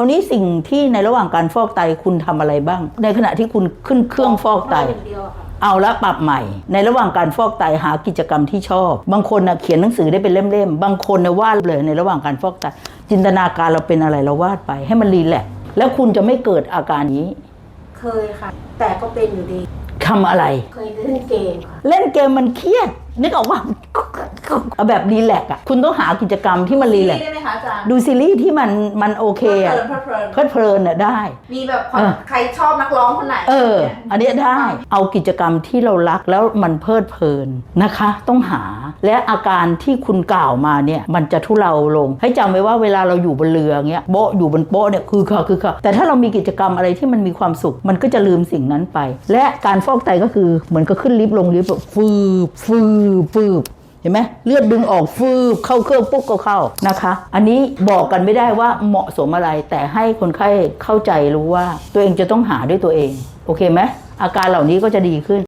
ราวนี้สิ่งที่ในระหว่างการฟอกไตคุณทำอะไรบ้าง ในขณะที่คุณขึ้นเครื่องฟอกไตอย่างเดียวอะค่ะ เอาละปรับใหม่ ในระหว่างการฟอกไตหากิจกรรมที่ชอบ บางคนนะเขียนหนังสือได้เป็นเล่มๆ บางคนนะวาดเลยในระหว่างการฟอกไตจินตนาการเราเป็นอะไรเราวาดไป ให้มันรีแลกซ์แล้วคุณจะไม่เกิดอาการนี้เคยค่ะ แต่ก็เป็นอยู่ดี ทำอะไร เคยเล่นเกมค่ะ เล่นเกมมันเครียดนึกออกว่า เอาแบบรีแลกซ์อะคุณต้องหากิจกรรมที่มันรีแลกซ์ได้ไหมคะอาจารย์ดูซีรีส์ที่มันมันโอเคอะเพลินเพลินเพลิดเพลินอะได้ มีแบบผ่อนเออ ใครชอบนักร้องคนไหนเออนี่ยอันเนี้ยได้เอากิจกรรมที่เรารักแล้วมันเพลิดเพลินนะคะ ต้องหา และอาการที่คุณกล่าวมาเนี่ยมันจะทุเลาลง ให้จำไว้ว่าเวลาเราอยู่บนเรือเงี้ยโบ๊ะอยู่บนโป๊ะเนี่ยคือค่ะคือค่ะแต่ถ้าเรามีกิจกรรมอะไรที่มันมีความสุข มันก็จะลืมสิ่งนั้นไป และการฟอกไตก็คือเหมือนก็ขึ้นลิฟต์ลงลิฟต์แบบฟืบฟืบฟืบ เห็นไหมเลือดดึงออกฟืบเข้าเครื่องปุ๊บก็เข้านะคะ อันนี้บอกกันไม่ได้ว่าเหมาะสมอะไร แต่ให้คนไข้เข้าใจรู้ว่า ตัวเองจะต้องหาด้วยตัวเอง โอเคไหมอาการเหล่านี้ก็จะดีขึ้น